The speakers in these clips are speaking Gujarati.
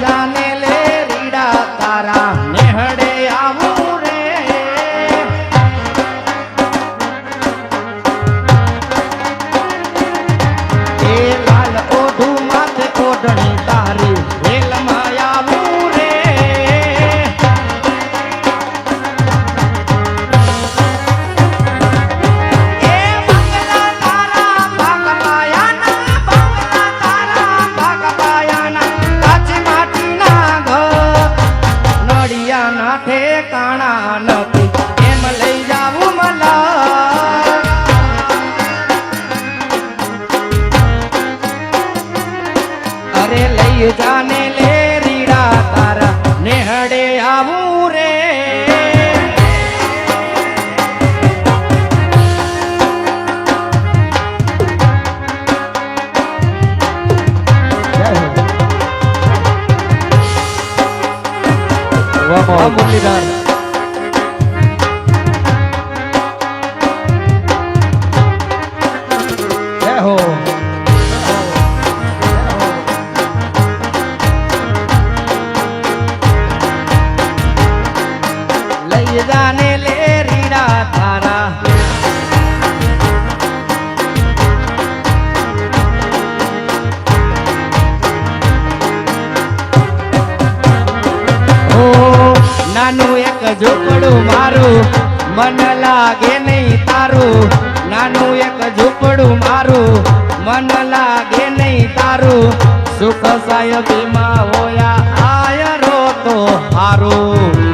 જાને નેહડે આવું ઝૂંપડું મારું, મન લાગે નહીં તારું. નાનું એક ઝૂંપડું મારું, મન લાગે નહીં તારું. સુખ સાહેબીમાં હોયા આયરો તો હારું.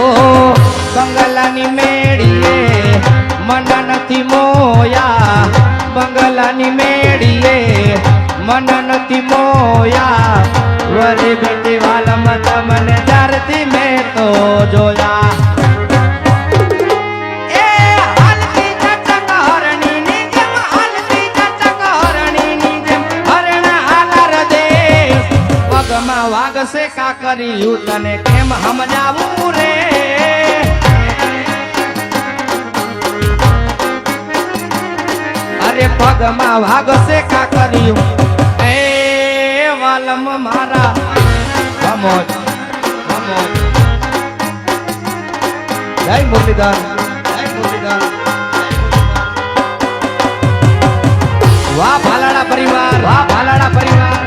ઓ, બંગલાની મેળીએ મન મોયા. બંગલાની મેળીએ મન નથી મોયા. વરી બેટી વાગશે કાકરિયું તને કેમ સમજાવું રે? અરે પગમાં વાગશે કાકરિયું એ વાલમ મારા. અમોજ અમોજ જય મુરલીધર જય મુરલીધર. વાહ ભાલાડા પરિવાર, વાહ ભાલાડા પરિવાર.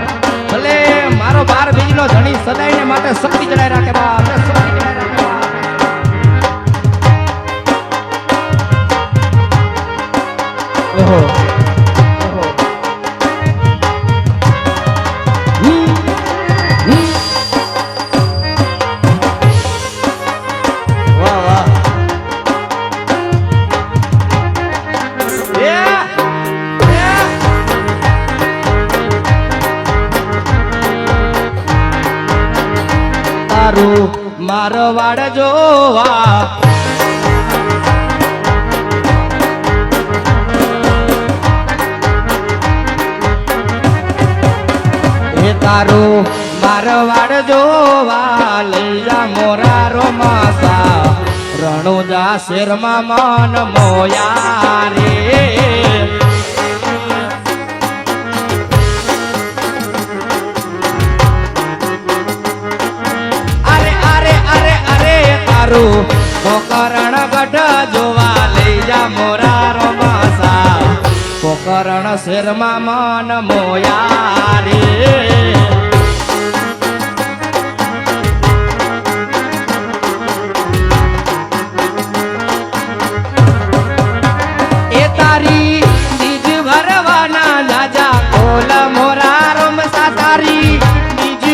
ભલે મારો બાર બીજનો ધણી સદાયને માટે શક્તિ જણાય રાખે બાપ, શક્તિ જણાય રાખે મારવાડ જોવા. એ તારું મારવાડ જોવા લઈ જા મોરા રોમાસા. રણુજા શેરમાં મન મોયા રે.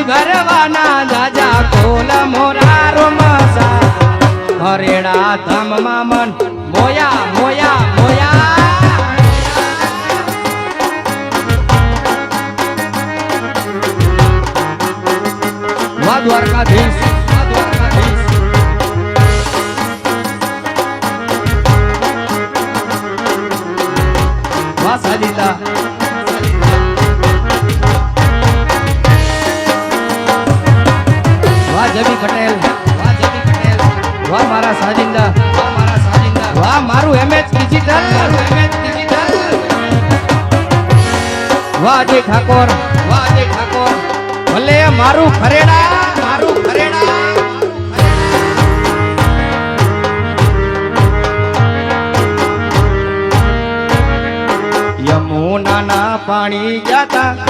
ભરવાના જાજા કોલ મોરા રોમસા હરેડા ધામમાં મન દ્વારકાધીશ વાહ દ્વારકાધીશ. વાહ વાહ પટેલ વાહ જમી પટેલ વાહ મારા સાજિંદા. વાહ મારા સાજિંદા વાહ મારું MH digital. MH digital Ajay Thakor. વાજી ઠાકોર. ભલે મારું ખરેડા. યમુનાના પાણી જાતા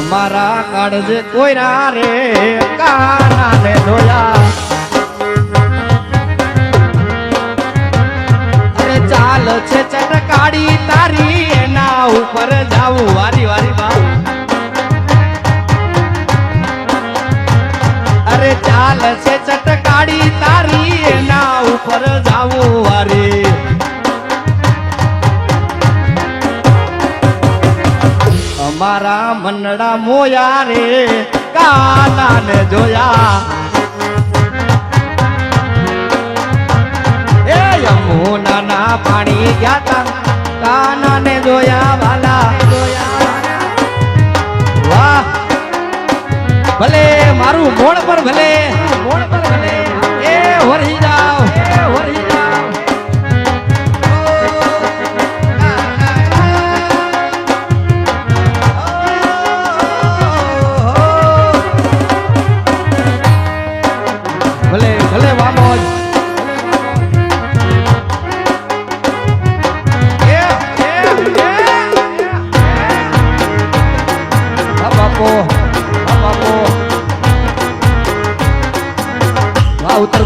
અમારા કાળજે કોયરા રે કાનાને ધોયા. અરે ચાલ છે ચટકાડી તારી, એના ઉપર જાવું વારી વારી બા અરે ચાલ છે ચટકાડી તારી, એના ઉપર જાવું વારી. અમારા મનડા મોયા રે, કાનાને જોયા. એ યમુનાના પાણી ગયા તા, કાનાને જોયા વાલા. વાહ, ભલે મારું મોડ પર ભલે મોડ પર ભલે એ હોરી જાવ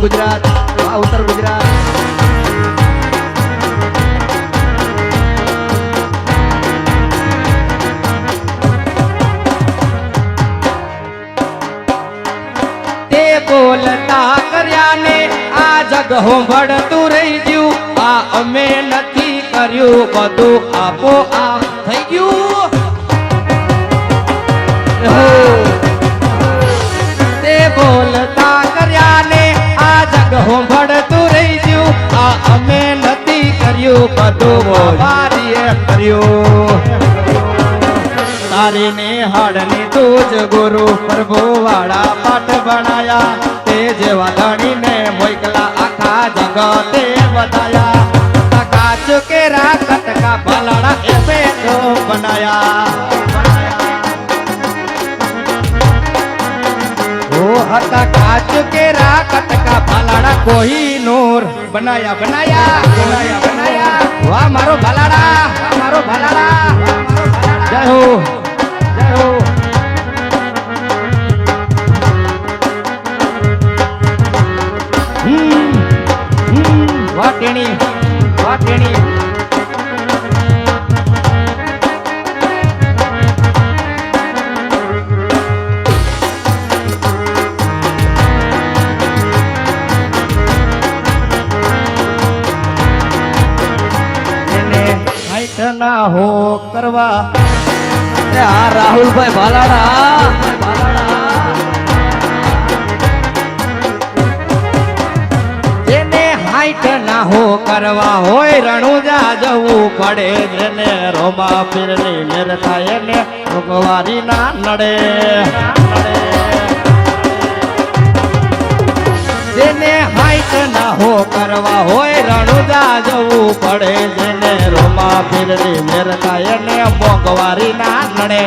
ગુજરાત, આ ઉત્તર ગુજરાત. તે બોલતા કર્યા ને આ જગ હોંભળતું રહી ગયું. આ અમે નથી કર્યું, બધું આપો આ થઈ ગયું. કર્યું બધું વારીએ કર્યું. તારી ને હાડની તું જ ગુરુ પ્રભુ વાળા પાઠ ભણાયા. તે જેવા ધણીને મોકલા આખા જગતે બતાયા. ટકા ચુકેરા કટકા ભલાડા એસે તો બનાયા. હતા કાચ કેરા કટકા ભાલાડા કોઈ નૂર? બનાયા બનાયા બનાયા બનાયા. વાહ, મારો ભાલાડા મારો ભાલાડા. જય હો જય હો. હમ હમ હો કરવા. આ રાહુલભાઈ ભાલાડા જેને હાઈટ ના હો કરવા હોય રણુજા જવું પડે. જેને રોમા ફિરની મેરતા થાય એને ભગવારી ના નડે. જેને હાઈટ ના હો કરવા હોય રણુદા જવું પડે. જેને રોમા ફીરની મેરતા એને મોંઘવારી ના નડે.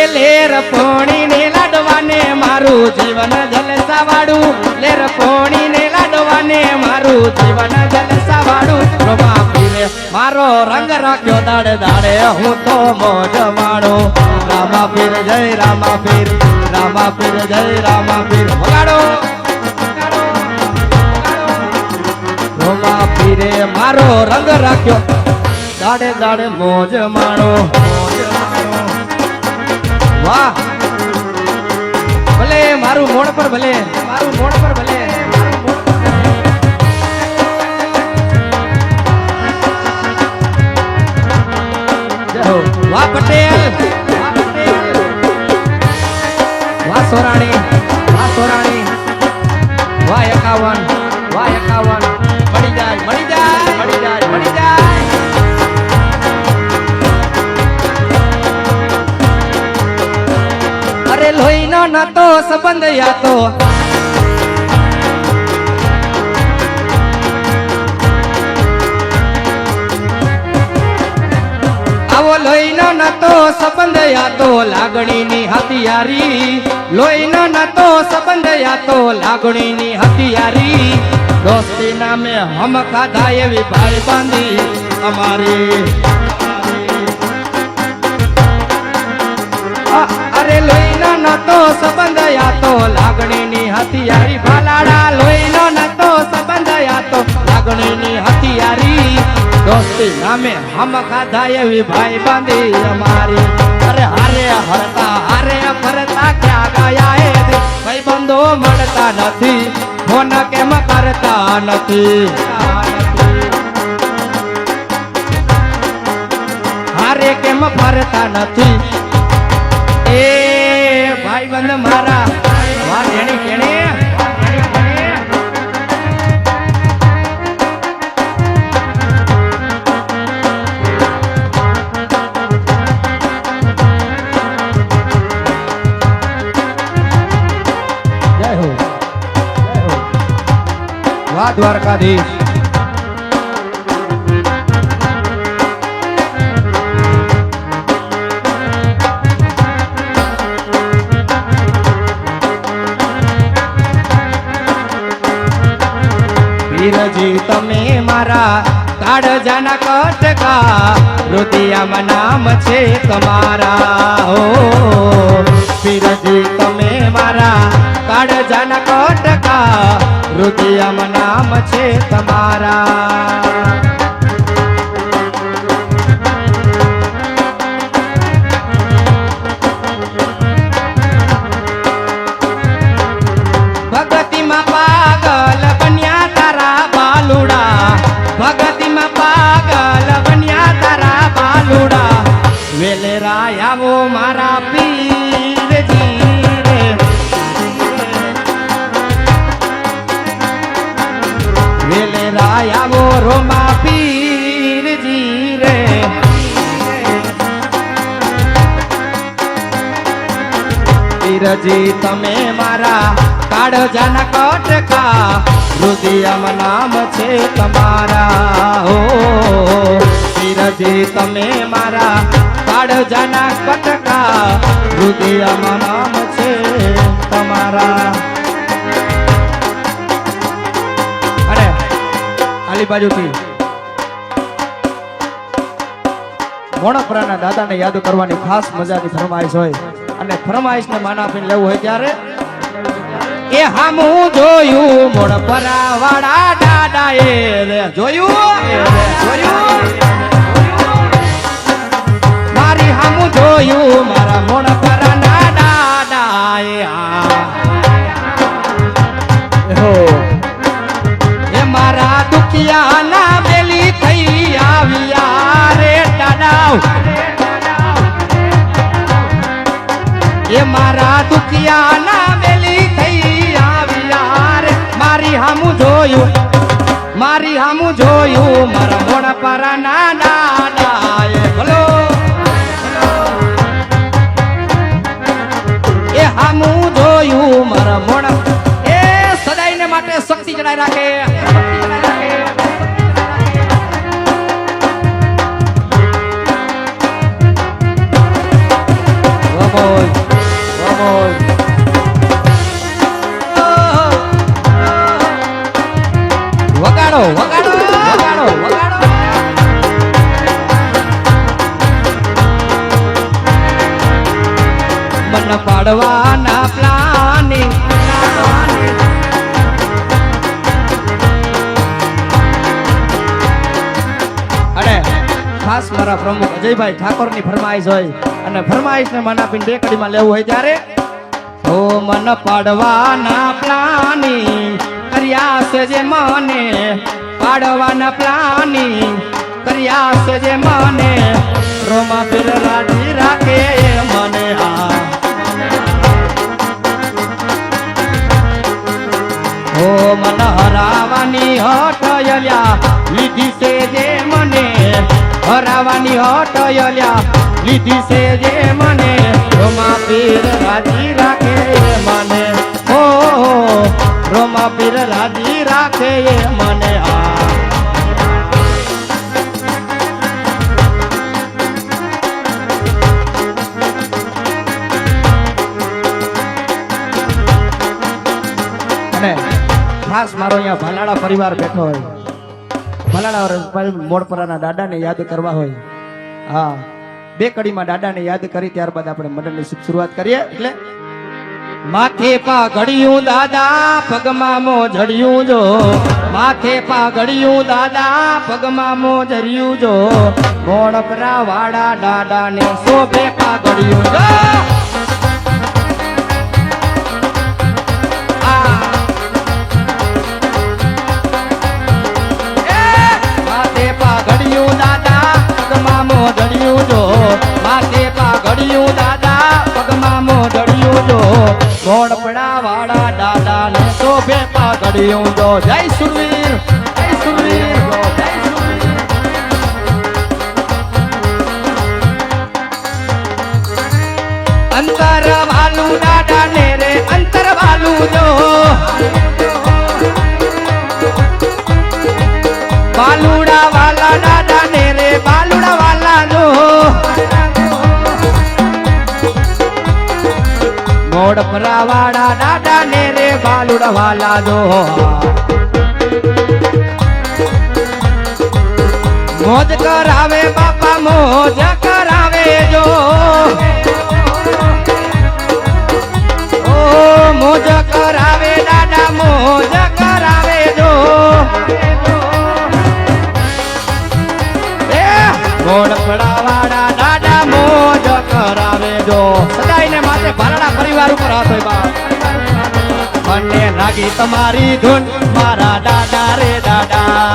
એ લેર પોણી ને લાડવાને મારું જીવન જલસાવાળું. લેર પોણી ને લાડવાને મારું જીવન જલસાવાળું. પ્રભા પીરે મારો રંગ રાખ્યો દાડે દાડે, હું તો મોજ માણો. રામા પીર, જય રામા પીર રામા પીર, જય રામા પીર. વગાડો. રોમા પીરે મારો રંગ રાખ્યો. દાડે દાડે મોજ માણો. વાહ. ભલે મારું મોડ પર ભલે, મારું મોડ પર ભલે. વાહ પટેલ. સોરાણી. વાહ સોરાણી. વાહ એકાવન. વાહ એકાવન. મળી જાય મળી જાય મળી જાય મળી જાય. અરે લોહીનો સંબંધ યાતો આવો લોહીનો નતો સંબંધ યાતો લાગણીની હથિયારી. લોહીનો નતો સંબંધ યાતો લાગણીની હથિયારી. દોસ્તી નામે હમ ખાધા એવી ભાઈ બાંધી અમારી અરે લોહીનો નતો સંબંધ યાતો લાગણીની હથિયારી. ભાલાડા, લોહીનો નતો સંબંધ યાતો લાગણીની હથિયારી. દોસ્તી નામે હમ ખાધા એવી ભાઈ બાંધી અમારી. અરે હારે હરતા, હારે ફરતા, ક્યાં ગયા એ ભાઈ બંધો મળતા નથી. ફોન કેમ કરતા નથી? હારે કેમ ફરતા નથી? એ ભાઈ બંધ મારા દ્વારકાધીશ. વીરજી, તમે મારા કાળજાના કટકા, રુદિયામાં નામ છે તમારા. હો, વીરજી, તમે મારા કાળજાના કટકા રુદિયામાં નામ છે તમારા. પીરજી, તમે મારા કાળજાના કટકા. રુદિયામાં નામ છે તમારા. હો, પીરજી, તમે મારા કાળજાના કટકા. રુદિયામાં નામ છે તમારા. આલી બાજુથી. મોણપરાના દાદાને યાદ કરવાની ખાસ મજાની ફરમાઈશ હોય. અને ફરમાઈશને માન આપીને લેવું હોય ત્યારે એ હામું જોયું મોણપરા વાળા દાદા એ જોયું જોયું. મારી હામું જોયું, મારા મોણપરા દાદા એ એ મારા દુખિયા ના મેલી થઈ આવ્યા રે. મારી હામું જોયું, મારી હામું જોયું, મારા મોડા પરા નાના માટે શક્તિ જણાઈ રાખે. ખાસ મારા પ્રમુખ અજયભાઈ ઠાકોરની ફરમાઈશ હોય અને ફરમાઈશને મન આપીને બે કડીમાં લેવું હોય ત્યારે ઓ મન પાડવાના પ્લાની કર્યા છે જે મને, પાડવાના પ્લાની કર્યા છે જે મને. રોમા ફેર રાજી રાખે મને આ. ઓ મન હરાવાની હઠયલ્યા લીધી છે જે મને. હરાવાની હટયલ્યા લીધી છે જે મને. રોમા પીર રાજી રાખે મને. ઓ રોમા પીર રાજી રાખે મને. હા. ખાસ મારો અહીંયા ભલાડા પરિવાર બેઠો હોય. ભાલાડા મોડપરાના દાદાને યાદ કરવા હોય. હા. બે કડીમાં દાદાને યાદ કરી ત્યારબાદ આપણે મટનની શરૂઆત કરીએ. એટલે માથે પાઘડિયું દાદા, પગમાં મો ઝડિયું જો. માથે પાઘડિયું દાદા, પગમાં મો જરિયું જો. મોડપરા વાડા દાદાને શોભે પા ઘડિયું જો. મોડપડા વાળા દાદા ને શોભે પાઘડિયું દો જય સુરવીર જય સુરવીર અંતર વાલું દાદા ને રે અંતર વાલું જો. મોડ વાળા દાદા ને રે બાલુડ વાલા દો. મોજ કરાવે બાપા, મોજ કરાવે જો. ઓ, મોજ લાગી તમારી ધૂન, મારા દાદા રે દાદા.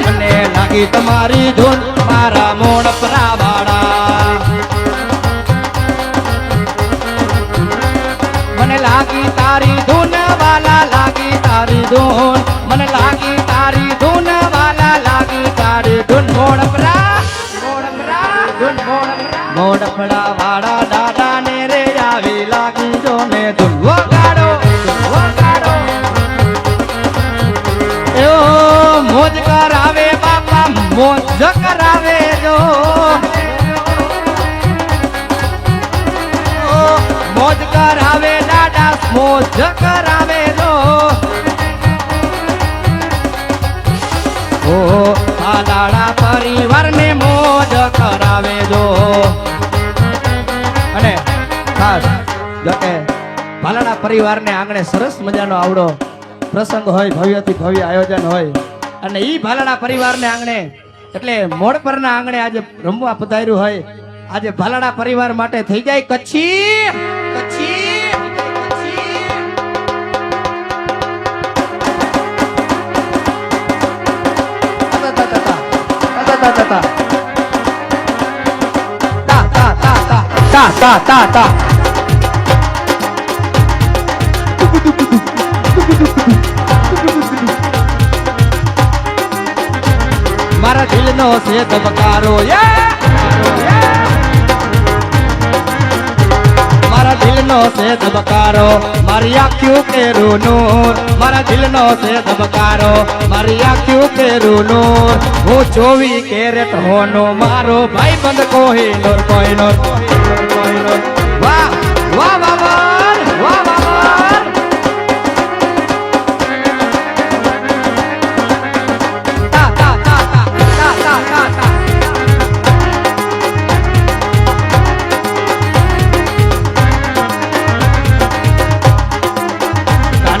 મને લાગી તમારી ધૂન, મારા મોણપરા વાળા મને લાગી તારી ધૂન, વાલા લાગી તારી ધૂન. મને લાગી તારી ધૂન, વાલા લાગી તારી ધૂન. મોણ પરા ધૂન મોડપરા મોડપડા વાળા દાદા ને રે આવી લાગી જો ને ધૂન વગાડો ધૂન વગાડો એઓ મોજ કરાવે બાપા, મોજ કરાવે જો. મોજ કરાવે દાદા, મોજ કરાવે જો. ઓ, આ દાડા પરિવારને મોજ કરાવે જો. પરિવારને આંગણે સરસ મજાનો આવડો પ્રસંગ હોય, ભવ્યથી ભવ્ય આયોજન હોય અને એ ભાલાડા પરિવારને આંગણે, એટલે મોડ પરના આંગણે આજે રમવા પધાર્યું હોય આજે ભાલાડા પરિવાર માટે થઈ જાય કચ્છી કચ્છી તા તા તા તા. તા તા તા તા. દિલનો છે ધબકારો! મારા દિલનો છે ધબકારો. મારી આખ્યું કેરું નૂર. મારા દિલનો છે ધબકારો. મારી આખ્યું કેરું નૂર. હું ચોવી કેરેટ હોનો. મારો ભાઈ બંધ કોહિનૂર કોહિનૂર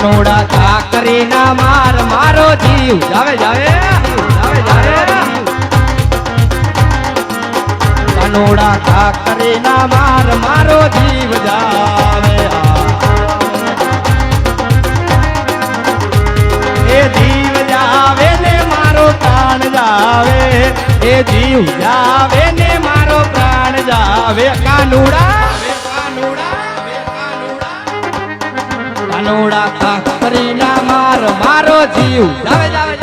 કાનોડા કાકરીના માર, મારો જીવ. જીવ, જાવે. જાવે જાવે. કાકરી ના માર, મારો જીવ, જાવે. એ જીવ જાવે ને મારો પ્રાણ જાવે. એ જીવ જાવે ને મારો પ્રાણ જાવે. કાનુડા કાનુડા કાકરી ના માર મારો જીવ. જાવે જાવે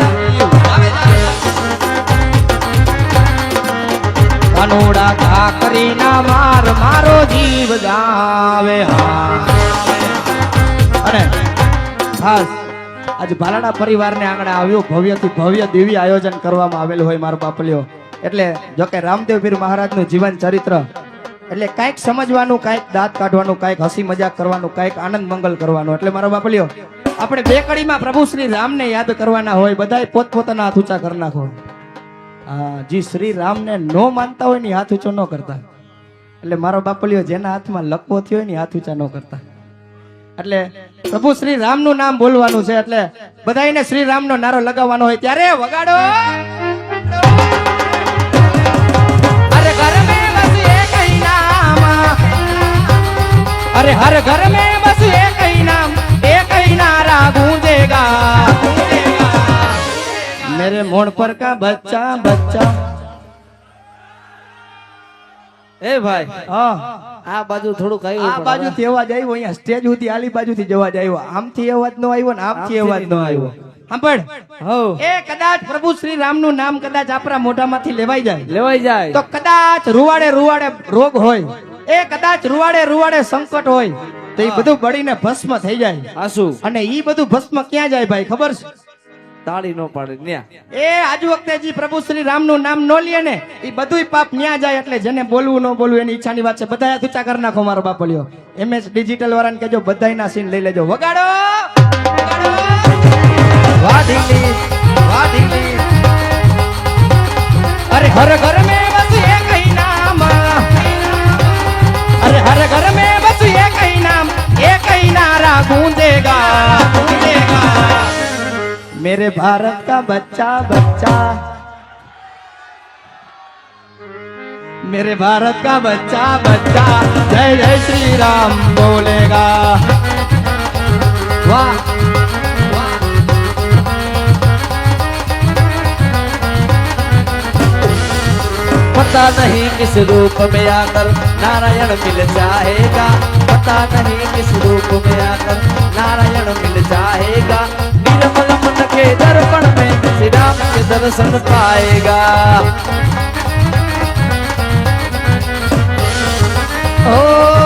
કાનુડા કાકરી ના માર મારો જીવ. જાવે અને ખાસ આજે ભાલાડા પરિવારને આંગણે આવ્યું, ભવ્યથી ભવ્ય દિવ્ય આયોજન કરવામાં આવેલું હોય મારો બાપલ્યો એટલે જોકે રામદેવ પીર મહારાજનું જીવન ચરિત્ર એટલે કાંઈક સમજવાનું, કાંઈક દાંત કાઢવાનું, કાંઈક હસી મજાક કરવાનું, કાંઈક આનંદ મંગલ કરવાનું. એટલે મારો બાપલ્યો આપણે બે કડીમાં પ્રભુ શ્રી રામને યાદ કરવાના હોય બધા પોતપોતાના હાથ ઊંચા કરી નાખો. હા, જી શ્રી રામને ન માનતા હોય ને હાથ ઊંચો ન કરતા. એટલે મારો બાપલિયો જેના હાથમાં લકવો થયો હોય ને હાથ ઊંચા ન કરતા. એટલે પ્રભુ શ્રી રામનું નામ બોલવાનું છે, એટલે બધાયને શ્રી રામનો નારો લગાવવાનો હોય, ત્યારે વગાડો! अरे हर घर में बस एक ही नाम एक ही नारा गूंजेगा मेरे मोड़ पर का बच्चा बच्चा એ ભાઈ હા આ બાજુ થોડુંક આવ્યું આ પણ બાજુથી અવાજ આવ્યો અહીંયા સ્ટેજ સુધી આલી બાજુથી જ અવાજ આવ્યો આમથી અવાજ નો આવ્યો ને આમથી અવાજ નો આવ્યો સાંભળ હઉ એ કદાચ પ્રભુ શ્રી રામનું નામ કદાચ આપણા મોઢામાંથી લેવાઈ જાય લેવાઈ જાય તો કદાચ રૂવાડે રૂવાડે રોગ હોય એ કદાચ રૂવાડે રૂવાડે સંકટ હોય તો એ બધું બળીને ભસ્મ થઈ જાય. આસુ અને ઈ બધું ભસ્મ ક્યાં જાય ભાઈ ખબર છે? તાળી નો પાડે ન્યા. એ આજ વખતે જે પ્રભુ શ્રી રામનું નામ નો લે ને એ બધું પાપ ન્યા જાય એટલે જેને બોલવું ન બોલવું એની ઈચ્છાની વાત છે. બધા ઊંચા કરી નાખો મારો બાપલિયો. એમએસ ડિજિટલ વાળાને કહેજો બધાયના સીન લઈ લેજો. વગાડો. વાહ વાહ. અરે હર ઘર में ही नारा गूंजेगा गूंजेगा मेरे भारत का बच्चा बच्चा। मेरे भारत का बच्चा बच्चा। जय जय श्री राम बोलेगा। वाह वाह। पता नहीं किस रूप में आकर नारायण मिल जाएगा। पता नहीं किस रूप में आकर नारायण मिल जाएगा निर्मल मन के दर्पण में श्री राम के दर्शन पाएगा ओ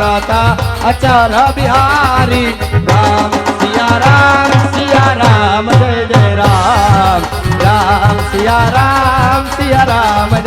રતા અચર બિહારી રામ સિયા રામ સિયા રામ જય જય રામ રામ સિયા રામ સિયા રામ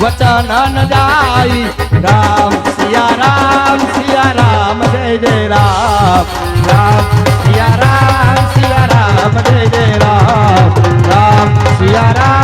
વચન ન જાય. રામ સિયા રામ સિયા રામ, જય જય રામ. રામ સિયા રામ સિયા રામ, જય જય રામ. રામ સિયા રામ